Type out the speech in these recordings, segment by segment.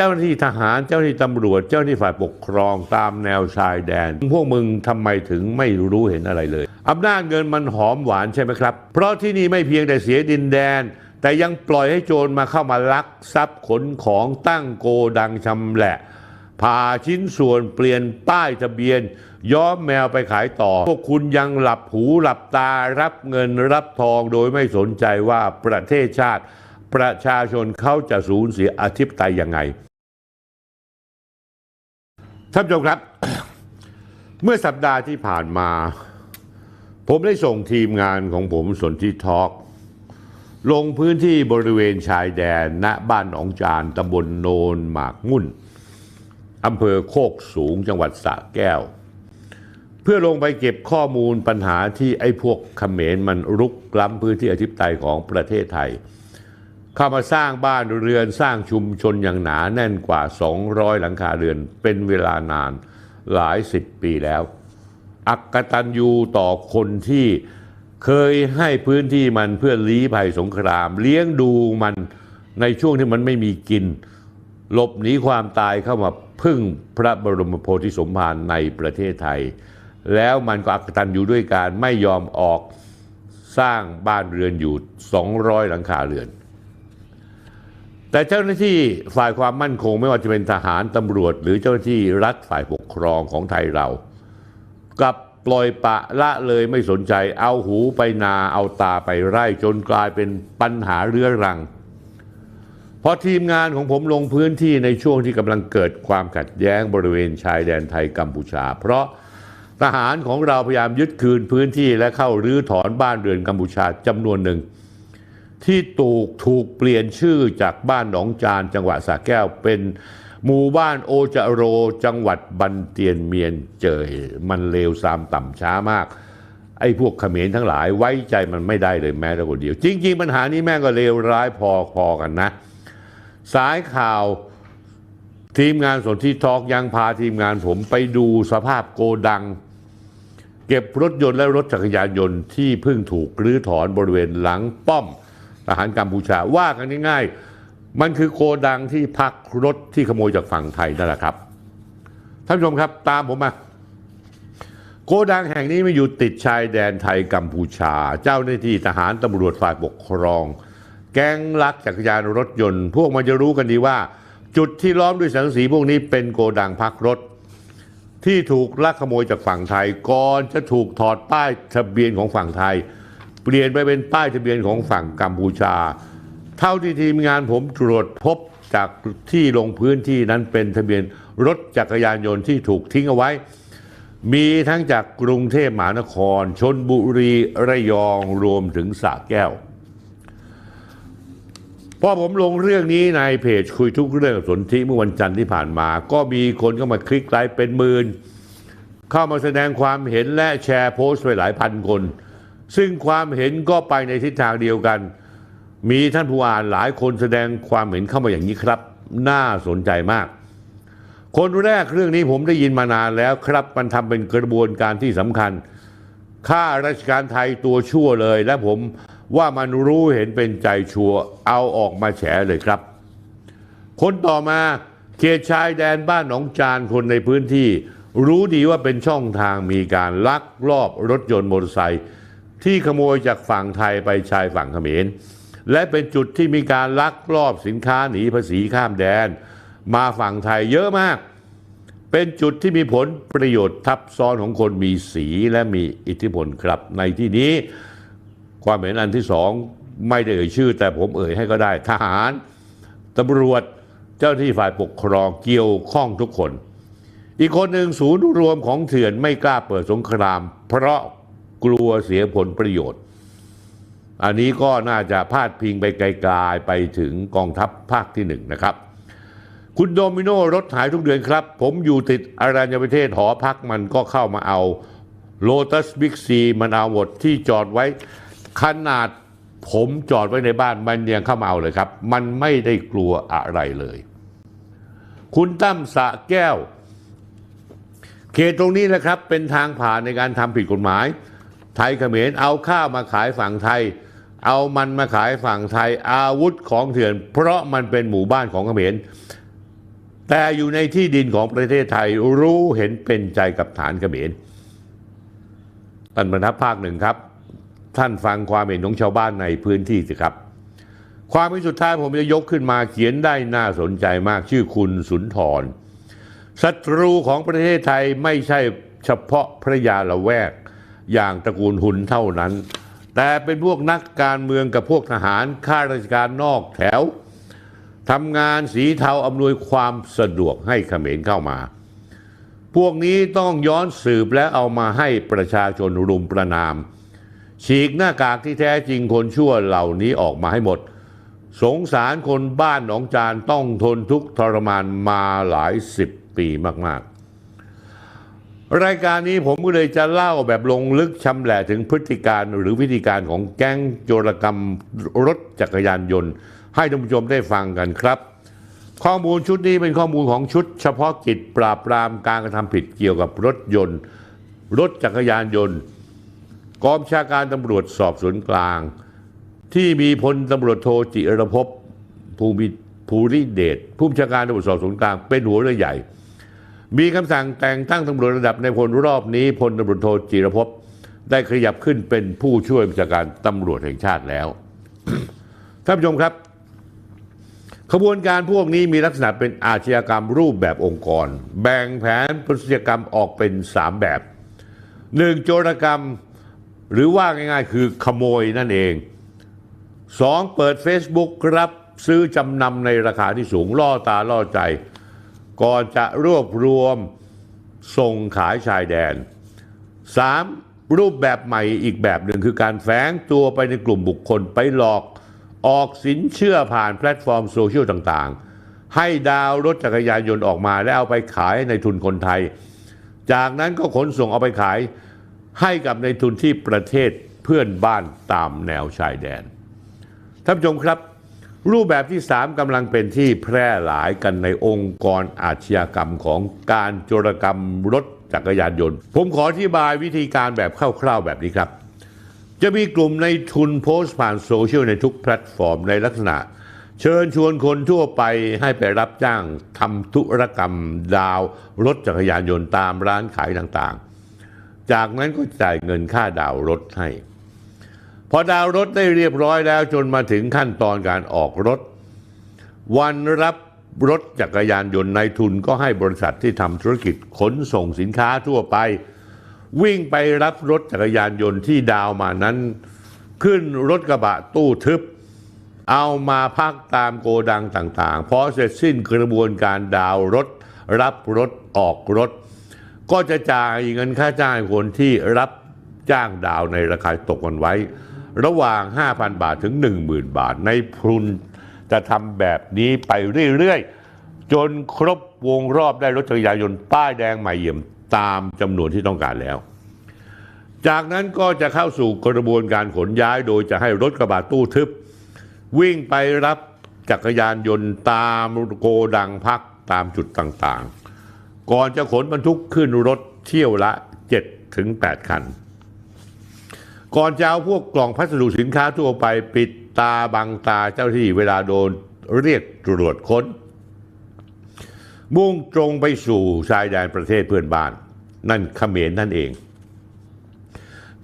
เจ้าหน้าที่ทหารเจ้าหน้าที่ตำรวจ เจ้าหน้าที่ฝ่ายปกครองตามแนวชายแดน พวกมึงทำไมถึงไม่รู้เห็นอะไรเลยอำนาจเงินมันหอมหวานใช่ไหมครับ เพราะที่นี่ไม่เพียงแต่เสียดินแดน แต่ยังปล่อยให้โจรมาเข้ามาลักทรัพย์ขนของตั้งโกดังชำแหละพาชิ้นส่วนเปลี่ยนป้ายทะเบียน ย้อมแมวไปขายต่อ พวกคุณยังหลับหูหลับตารับเงินรับทองโดยไม่สนใจว่าประเทศชาติ ประชาชนเขาจะสูญเสียอธิปไตยยังไง ท่านผู้ชมครับ เมื่อสัปดาห์ที่ผ่านมา ผมได้ส่งทีมงานของผมสนที่ทอล์กลงพื้นที่บริเวณชายแดนณบ้านหนองจานตำบลโนนหมากมุ่นอำเภอโคกสูงจังหวัดสระแก้ว เพื่อลงไปเก็บข้อมูลปัญหาที่ไอ้พวกเขมรมันรุกล้ำพื้นที่อธิปไตยของประเทศไทย เข้ามาสร้างบ้านเรือนสร้างชุมชนอย่างหนาแน่นกว่า 200 หลังคาเรือน เป็นเวลานานหลายสิบปีแล้ว อักตันยูต่อคนที่เคยให้พื้นที่มันเพื่อลี้ภัยสงคราม เลี้ยงดูมันในช่วงที่มันไม่มีกิน หลบหนีความตายเข้ามาพึ่งพระบรมโพธิสมภารในประเทศไทย แล้วมันก็อักตันอยู่ด้วยการไม่ยอมออกสร้างบ้านเรือนอยู่ 200 หลังคาเรือน แต่เจ้าหน้าที่ฝ่ายความมั่นคงไม่ว่าจะเป็นทหารตำรวจ หรือเจ้าหน้าที่รัฐฝ่ายปกครองของไทยเรากลับปล่อยปะละเลยไม่สนใจ เอาหูไปนาเอาตาไปไร่จนกลายเป็นปัญหาเรื้อรังพอทีมงานของผมลงพื้นที่ในช่วงที่กำลังเกิดความขัดแย้งบริเวณชายแดนไทยกัมพูชา เพราะทหารของเราพยายามยึดคืนพื้นที่และเข้ารื้อถอนบ้านเรือนกัมพูชาจำนวนหนึ่ง ที่ถูกถูกเปลี่ยนชื่อจากบ้านหนองจานจังหวัดสระแก้วเป็นหมู่บ้านโอจาโรจังหวัดบันเตียนเมียนเจยมันเลวซามต่ำช้ามาก ไอ้พวกเขมรทั้งหลายไว้ใจมันไม่ได้เลยแม้แต่คนเดียว จริง ๆ ปัญหานี้แม่งก็เลวร้ายพอๆกันนะ สายข่าวทีมงานสนที่ทอกยังพาทีมงานผมไปดูสภาพโกดัง เก็บรถยนต์และรถจักรยานยนต์ที่เพิ่งถูกรื้อถอนบริเวณหลังป้อม ทหารกัมพูชาว่ากันง่ายๆ มันคือโกดังที่พักรถที่ขโมยจากฝั่งไทยนั่นแหละครับ ท่านผู้ชมครับตามผมมา โกดังแห่งนี้มันอยู่ติดชายแดนไทยกัมพูชา เจ้าหน้าที่ทหารตำรวจฝ่ายปกครอง แก๊งลักจักรยานรถยนต์ พวกมันจะรู้กันดีว่า จุดที่ล้อมด้วยสังสีพวกนี้เป็นโกดังพักรถที่ถูกลักขโมยจากฝั่งไทยก่อนจะถูกถอดป้ายทะเบียนของฝั่งไทย ปลี่ยนไปเป็นป้ายทะเบียนของฝั่งกัมพูชา เท่าที่ทีมงานผมตรวจพบจากที่ลงพื้นที่นั้นเป็นทะเบียนรถจักรยานยนต์ที่ถูกทิ้งเอาไว้ มีทั้งจากกรุงเทพมหานคร ชนบุรีระยองรวมถึงสระแก้วพอผมลงเรื่องนี้ในเพจคุยทุกเรื่องสนธิเมื่อวันจันทร์ที่ผ่านมา ก็มีคนเข้ามาคลิกไลค์เป็นหมื่นเข้ามาแสดงความเห็นและแชร์โพสต์ไปหลายพันคน ซึ่งความเห็นก็ไปในทิศทางเดียวกัน มีท่านผู้อ่านหลายคนแสดงความเห็นเข้ามาอย่างนี้ครับ น่าสนใจมาก คนแรกเรื่องนี้ผมได้ยินมานานแล้วครับ มันทำเป็นกระบวนการที่สำคัญ ข้าราชการไทยตัวชั่วเลย และผมว่ามันรู้เห็นเป็นใจชัวร์เอาออกมาแฉเลยครับ คนต่อมาเขตชายแดนบ้านหนองจานคนในพื้นที่ รู้ดีว่าเป็นช่องทางมีการลักลอบรถยนต์มอเตอร์ไซค์ ที่ขโมยจากฝั่งไทยไปชายฝั่งเขมร และเป็นจุดที่มีการลักลอบสินค้าหนีภาษีข้ามแดน มาฝั่งไทยเยอะมาก เป็นจุดที่มีผลประโยชน์ทับซ้อนของคนมีสีและมีอิทธิพลครับในที่นี้ ความเห็นอันที่สองไม่ได้เอ่ยชื่อ แต่ผมเอ่ยให้ก็ได้ทหารตำรวจเจ้าที่ฝ่ายปกครองเกี่ยวข้องทุกคน อีกคนหนึ่งศูนย์รวมของเถื่อนไม่กล้าเปิดสงคราม เพราะ กลัวเสียผลประโยชน์ อันนี้ก็น่าจะพาดพิงไปไกลๆไปถึงกองทัพภาคที่หนึ่งนะครับ คุณโดมิโนรถหายทุกเดือนครับ ผมอยู่ติดอารัญญประเทศหอพักมันก็เข้ามาเอาโ o ตัสบิ๊กซีมันเอาหมดที่จอดไว้ขนาดผมจอดไว้ในบ้านมันยังเข้ามาเอาเลยครับ มันไม่ได้กลัวอะไรเลย คุณตั้มสะแก้ว เขตตรงนี้นะครับเป็นทางผ่านในการทำผิดกฎหมาย ไทยเขมรเอาข้าวมาขายฝั่งไทย เอามันมาขายฝั่งไทย อาวุธของเถื่อน เพราะมันเป็นหมู่บ้านของเขมรแต่อยู่ในที่ดินของประเทศไทยรู้เห็นเป็นใจกับฐานเขมรท่านบรรทัดภาคหนึ่งครับ ท่านฟังความเห็นของชาวบ้านในพื้นที่สิครับ ความเป็นสุดท้ายผมจะยกขึ้นมาเขียนได้น่าสนใจมากชื่อคุณสุนทรศัตรูของประเทศไทยไม่ใช่เฉพาะพระยาละแวก อย่างตระกูลหุนเท่านั้น แต่เป็นพวกนักการเมืองกับพวกทหารข้าราชการนอกแถวทำงานสีเทาอำนวยความสะดวกให้เขมรเข้ามา พวกนี้ต้องย้อนสืบและเอามาให้ประชาชนรุมประนาม ฉีกหน้ากากที่แท้จริงคนชั่วเหล่านี้ออกมาให้หมด สงสารคนบ้านหนองจานต้องทนทุกข์ทรมานมาหลายสิบปีมาก รายการนี้ผมก็เลยจะเล่าแบบลงลึกชำแหละถึงพฤติการหรือวิธีการของแก๊งโจรกรรมรถจักรยานยนต์ ให้ท่านผู้ชมได้ฟังกันครับ ข้อมูลชุดนี้เป็นข้อมูลของชุด เฉพาะกิจปราบปรามการกระทำผิดเกี่ยวกับรถยนต์ รถจักรยานยนต์กองชาการตำรวจสอบสวนกลาง ที่มีพลตำรวจโทจิรภพภูมิภูริเดชผู้บัญชาการตำรวจสอบสวนกลางเป็นหัวเรือใหญ่ มีคำสั่งแต่งตั้งตำรวจระดับในพลรอบนี้พลตำรวจโทจิรภพได้ขยับขึ้นเป็นผู้ช่วยบัญชาการตำรวจแห่งชาติแล้วท่านผู้ชมครับ ขบวนการพวกนี้มีลักษณะเป็นอาชญากรรมรูปแบบองค์กร แบ่งแผนพฤติกรรมออกเป็น 3 แบบหนึ่งโจรกรรมหรือว่าง่ายๆ คือขโมยนั่นเอง 2. เปิด Facebook รับซื้อจำนำในราคาที่สูงล่อตาล่อใจ ก่อนจะรวบรวมส่งขายชายแดน 3. รูปแบบใหม่อีกแบบหนึ่งคือการแฝงตัวไปในกลุ่มบุคคลไปหลอกออกสินเชื่อผ่านแพลตฟอร์มโซเชียลต่างๆ ให้ดาวรถจักรยานยนต์ออกมาแล้วเอาไปขายในทุนคนไทย จากนั้นก็ขนส่งเอาไปขายให้กับในทุนที่ประเทศเพื่อนบ้านตามแนวชายแดนท่านผู้ชมครับ รูปแบบที่3กำลังเป็นที่แพร่หลายกันในองค์กรอาชญากรรมของการโจรกรรมรถจักรยานยนต์ ผมขออธิบายวิธีการแบบคร่าวๆแบบนี้ครับ จะมีกลุ่มในทุนโพสต์ผ่านโซเชียลในทุกแพลตฟอร์มในลักษณะ เชิญชวนคนทั่วไปให้ไปรับจ้างทำธุรกรรมดาว รถจักรยานยนต์ตามร้านขายต่างๆ จากนั้นก็จ่ายเงินค่าดาวรถให้ พอดาวรถได้เรียบร้อยแล้วจนมาถึงขั้นตอนการออกรถ วันรับรถจักรยานยนต์ในทุนก็ให้บริษัทที่ทำธุรกิจขนส่งสินค้าทั่วไป วิ่งไปรับรถจักรยานยนต์ที่ดาวมานั้น ขึ้นรถกระบะตู้ทึบ เอามาพักตามโกดังต่างๆ พอเสร็จสิ้นกระบวนการดาวรถ รับรถออกรถ ก็จะจ่ายเงินค่าจ้างคนที่รับจ้างดาวในราคาตกกันไว้ ระหว่าง 5,000 บาทถึง 10,000 บาท ในพรุนจะทำแบบนี้ไปเรื่อยๆ จนครบวงรอบได้รถจักรยานยนต์ป้ายแดงใหม่เยี่ยมตามจำนวนที่ต้องการแล้ว จากนั้นก็จะเข้าสู่กระบวนการขนย้ายโดยจะให้รถกระบะตู้ทึบ วิ่งไปรับจักรยานยนต์ตามโกดังพักตามจุดต่างๆ ก่อนจะขนบรรทุกขึ้นรถเที่ยวละ7ถึง8คัน ก่อนจะเอาพวกกล่องพัสดุสินค้าทั่วไปปิดตาบังตาเจ้าที่เวลาโดนเรียกตรวจค้น มุ่งตรงไปสู่ชายแดนประเทศเพื่อนบ้าน นั่นเขมรนั่นเอง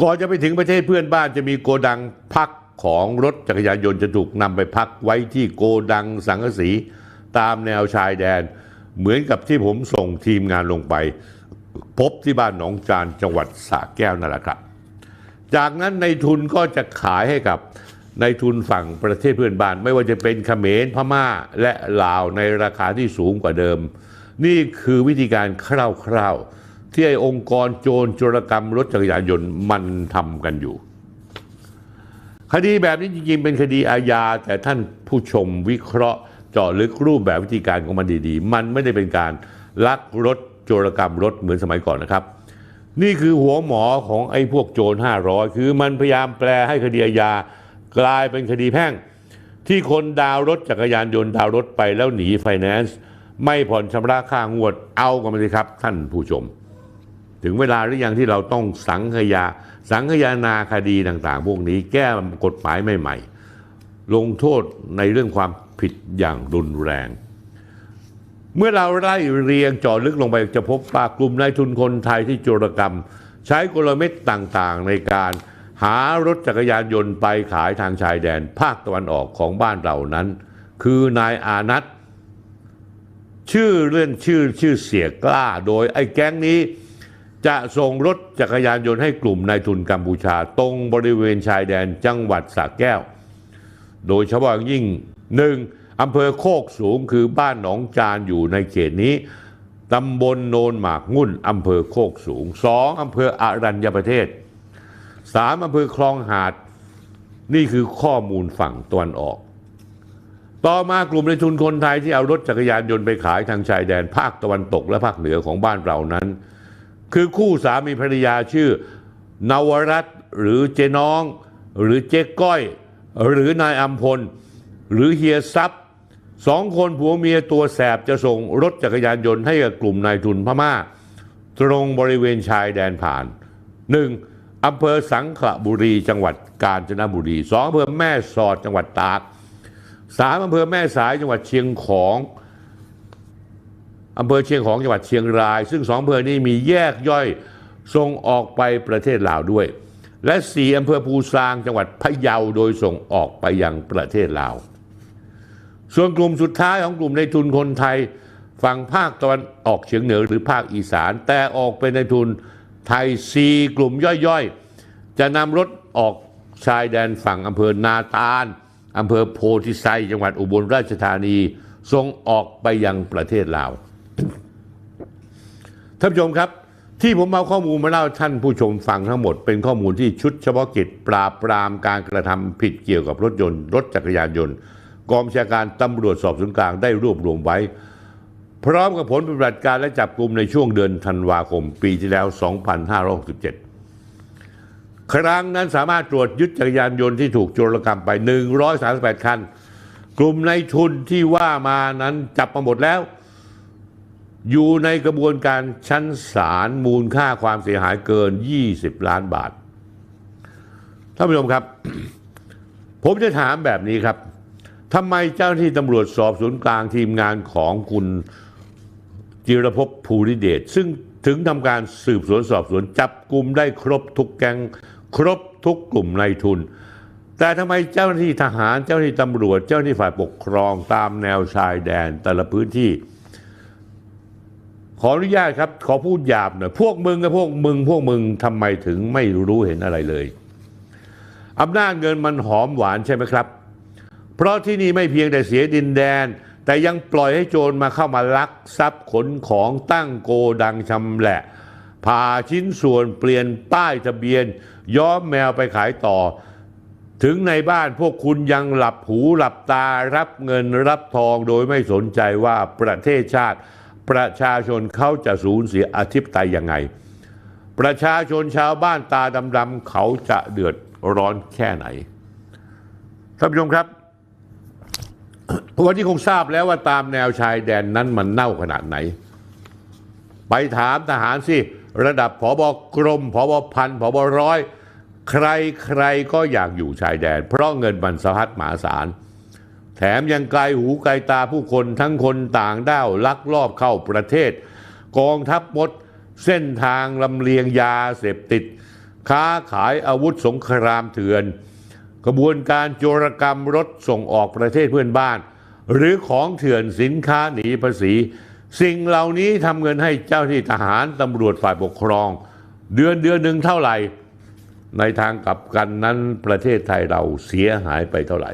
ก่อนจะไปถึงประเทศเพื่อนบ้านจะมีโกดังพักของรถจักรยานยนต์จะถูกนำไปพักไว้ที่โกดังสังกสีตามแนวชายแดน เหมือนกับที่ผมส่งทีมงานลงไป พบที่บ้านหนองจานจังหวัดสระแก้วนั่นแหละครับ จากนั้นในทุนก็จะขายให้กับในทุนฝั่งประเทศเพื่อนบ้าน ไม่ว่าจะเป็นเขมรพม่าและลาวในราคาที่สูงกว่าเดิม นี่คือวิธีการคร่าวๆ ที่ไอ้องค์กรโจรโจรกรรมรถจักรยานยนต์มันทำกันอยู่ คดีแบบนี้จริงๆเป็นคดีอาญา แต่ท่านผู้ชมวิเคราะห์เจาะลึกรูปแบบวิธีการของมันดีๆ มันไม่ได้เป็นการลักรถโจรกรรมรถเหมือนสมัยก่อนนะครับ นี่คือหัวหมอของไอ้พวกโจร500คือมันพยายามแปลให้คดีอาญากลายเป็นคดีแพ่ง ที่คนดาวรถจักรยานยนต์ดาวรถไปแล้วหนีไฟแนนซ์ไม่ผ่อนชำระค่างวดเอากันไปเลยครับ ท่านผู้ชม ถึงเวลาหรือยังที่เราต้องสังขยา สังขยานาคดีต่างๆ พวกนี้แก้กฎหมายใหม่ๆลงโทษในเรื่องความผิดอย่างรุนแรง เมื่อเราไล่เรียงจาะลึกลงไปจะพบว่ากลุ่มนายทุนคนไทยที่โจรกรรม ใช้กลเม็ดต่างๆ ในการหารถจักรยานยนต์ไปขายทางชายแดน ภาคตะวันออกของบ้านเรานั้น คือนายอานัทชื่อเลื่อนชื่อชื่อเสียกล้า โดยไอ้แก๊งนี้จะส่งรถจักรยานยนต์ให้กลุ่มนายทุนกัมพูชา ตรงบริเวณชายแดนจังหวัดสระแก้ว โดยเฉพาะยิ่งหนึ่ง อำเภอโคกสูงคือบ้านหนองจานอยู่ในเขตนี้ตำบลโนนหมากงุ่นอำเภอโคกสูงสองอำเภออารัญญประเทศสามอำเภอคลองหาด นี่คือข้อมูลฝั่งตะวันออก ต่อมากลุ่มในทุนคนไทยที่เอารถจักรยานยนต์ไปขายทางชายแดนภาคตะวันตกและภาคเหนือของบ้านเรานั้น คือคู่สามีภรรยาชื่อนวรัตหรือเจน้อง หรือเจ๊ก้อย หรือนายอัมพล หรือเฮียซับ สองคนผัวเมียตัวแสบจะส่งรถจักรยานยนต์ให้กับกลุ่มนายทุนพม่า ตรงบริเวณชายแดนผ่านหนึ่งอำเภอสังขละบุรีจังหวัดกาญจนบุรีสองอำเภอแม่สอดจังหวัดตากสามอำเภอแม่สายจังหวัดเชียงของอำเภอเชียงของจังหวัดเชียงราย ซึ่งสองอำเภอนี้มีแยกย่อยส่งออกไปประเทศลาวด้วย และสี่อำเภอภูซางจังหวัดพะเยาโดยส่งออกไปยังประเทศลาว ส่วนกลุ่มสุดท้ายของกลุ่มในทุนคนไทยฝั่งภาคตะวันออกเฉียงเหนือหรือภาคอีสาน แต่ออกเป็นในทุนไทยซีกลุ่มย่อยๆ จะนำรถออกชายแดนฝั่งอำเภอนาตาลอำเภอโพธิไซจังหวัดอุบลราชธานีส่งออกไปยังประเทศลาวท่านผู้ชมครับ ที่ผมเอาข้อมูลมาเล่าท่านผู้ชมฟังทั้งหมด เป็นข้อมูลที่ชุดเฉพาะกิจปราบปรามการกระทำผิดเกี่ยวกับรถยนต์ รถจักรยานยนต์ กองบัญชาการตำรวจสอบสวนกลางได้รวบรวมไว้ พร้อมกับผลปฏิบัติการและจับกลุ่มในช่วงเดือนธันวาคมปีที่แล้ว 2567 ครั้งนั้นสามารถตรวจยึดจักรยานยนต์ที่ถูกโจรกรรมไป 138 คัน กลุ่มในทุนที่ว่ามานั้นจับมาหมดแล้ว อยู่ในกระบวนการชั้นศาลมูลค่าความเสียหายเกิน 20 ล้านบาทท่านผู้ชมครับ ผมจะถามแบบนี้ครับ ทำไมเจ้าหน้าที่ตำรวจสอบสวนกลางทีมงานของคุณจิรภพภูริเดชซึ่งถึงทำการสืบสวนสอบสวนจับกลุ่มได้ครบทุกแก๊งครบทุกกลุ่มในทุน แต่ทำไมเจ้าหน้าที่ทหารเจ้าหน้าที่ตำรวจ เจ้าหน้าที่ฝ่ายปกครองตามแนวชายแดนแต่ละพื้นที่ ขออนุญาตครับ ขอพูดหยาบหน่อยพวกมึงกับพวกมึง พวกมึงทำไมถึงไม่รู้เห็นอะไรเลยอำนาจเงินมันหอมหวานใช่ไหมครับ เพราะที่นี่ไม่เพียงแต่เสียดินแดน แต่ยังปล่อยให้โจรมาเข้ามาลักทรัพย์ขนของตั้งโกดังชำแหละผ่าชิ้นส่วนเปลี่ยนป้ายทะเบียน ย้อมแมวไปขายต่อ ถึงในบ้านพวกคุณยังหลับหูหลับตารับเงินรับทองโดยไม่สนใจว่าประเทศชาติ ประชาชนเขาจะสูญเสียอธิปไตยยังไง ประชาชนชาวบ้านตาดำๆเขาจะเดือดร้อนแค่ไหนท่านผู้ชมครับ วันนี้คงทราบแล้วว่าตามแนวชายแดนนั้นมันเน่าขนาดไหน ไปถามทหารสิ ระดับผอบกรมผอบพันผอบร้อย ใครใครก็อยากอยู่ชายแดน เพราะเงินมันสะพัดมหาศาล แถมยังไกลหูไกลตาผู้คนทั้งคนต่างด้าวลักลอบเข้าประเทศ กองทัพมดเส้นทางลำเลียงยาเสพติด ค้าขายอาวุธสงครามเถื่อน กระบวนการโจรกรรมรถส่งออกประเทศเพื่อนบ้าน หรือของเถื่อนสินค้าหนีภาษี สิ่งเหล่านี้ทำเงินให้เจ้าที่ทหารตำรวจฝ่ายปกครอง เดือนเดือนหนึ่งเท่าไหร่ ในทางกลับกันนั้นประเทศไทยเราเสียหายไปเท่าไหร่